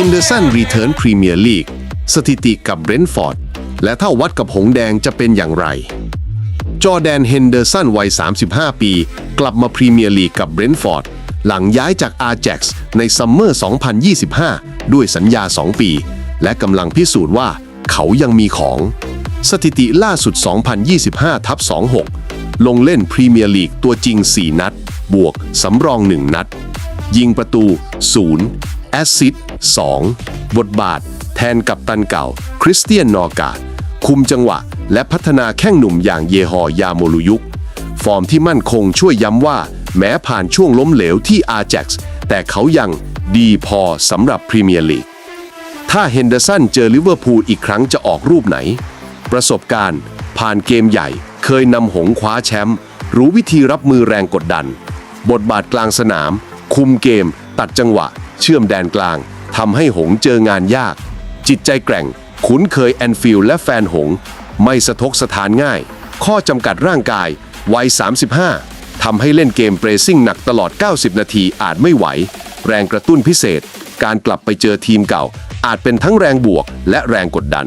Henderson Return Premier League สถิติกับเบรนท์ฟอร์ด และถ้าวัดกับหงแดงจะเป็นอย่างไร จอแดนเฮนเดอร์สันวัย 35 ปี กลับมาพรีเมียร์ลีกกับเบรนท์ฟอร์ด หลังย้ายจากอาแจ็กซ์ในซัมเมอร์ 2025 ด้วยสัญญา 2 ปี และกำลังพิสูจน์ว่าเขายังมีของ สถิติล่าสุด 2025ทับ26 ลงเล่นพรีเมียร์ลีกตัวจริง 4 นัด บวกสำรอง 1 นัด ยิงประตู 0 แอสซิสต์2บทบาท แทนกับตันเก่า คริสเตียนนอร์กาดคุมจังหวะ และพัฒนาแข้งหนุ่มอย่างเยฮอยาโมลุยุก ฟอร์มที่มั่นคงช่วยย้ำว่า แม้ผ่านช่วงล้มเหลวที่อาแจ็กซ์แต่เขายังดีพอสำหรับพรีเมียร์ลีกถ้าเฮนเดอร์สันเจอลิเวอร์พูลอีกครั้งจะออกรูปไหน ประสบการณ์ ผ่านเกมใหญ่ เคยนำหงคว้าแชมป์รู้วิธีรับมือแรงกดดัน บทบาทกลางสนาม คุมเกม ตัดจังหวะ เชื่อมแดนกลางทำให้หงเจองานยาก จิตใจแกร่ง คุ้นเคยแอนฟิลและแฟนหง ไม่สะทกสถานง่าย ข้อจำกัดร่างกาย วัย 35 ทำให้เล่นเกมเปรซิ่งหนักตลอด 90 นาทีอาจไม่ไหว แรงกระตุ้นพิเศษ การกลับไปเจอทีมเก่า อาจเป็นทั้งแรงบวกและแรงกดดัน